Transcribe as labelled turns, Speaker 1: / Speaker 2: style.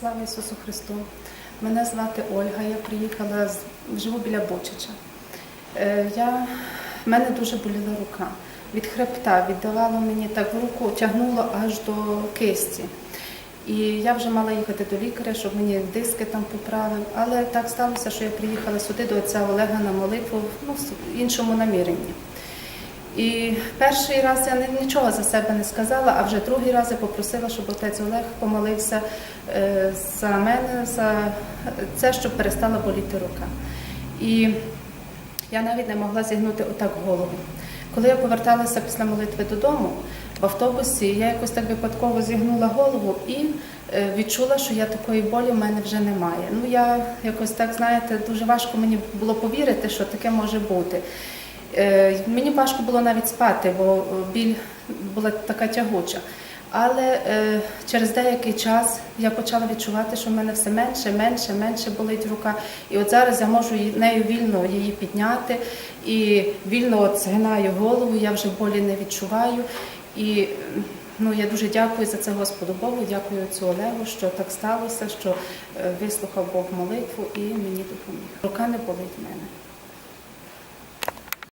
Speaker 1: Слава Ісусу Христу! Мене звати Ольга, я приїхала живу біля Бучича. Е, Я, мене дуже боліла рука. Від хребта віддавало мені так руку, тягнуло аж до кисті. І я вже мала їхати до лікаря, щоб мені диски там поправив. Але так сталося, що я приїхала сюди до отця Олега на молитву ну, в іншому наміренні. І перший раз я нічого за себе не сказала, а вже другий раз я попросила, щоб отець Олег помолився е, за мене, за це, щоб перестала боліти рука. І я навіть не могла зігнути отак голову. Коли я поверталася після молитви додому, в автобусі я якось так випадково зігнула голову і е, відчула, що я такої болі в мене вже немає. Ну я якось так, знаєте, дуже важко мені було повірити, що таке може бути. Е, Мені важко було навіть спати, бо е, біль була така тягуча. Але е, через деякий час я почала відчувати, що в мене все менше, менше, менше болить рука. І от зараз я можу нею вільно її підняти і вільно от згинаю голову, я вже болі не відчуваю. І ну, я дуже дякую за це Господу Богу, дякую цю Олегу, що так сталося, що вислухав Бог молитву і мені допоміг. Рука не болить в мене.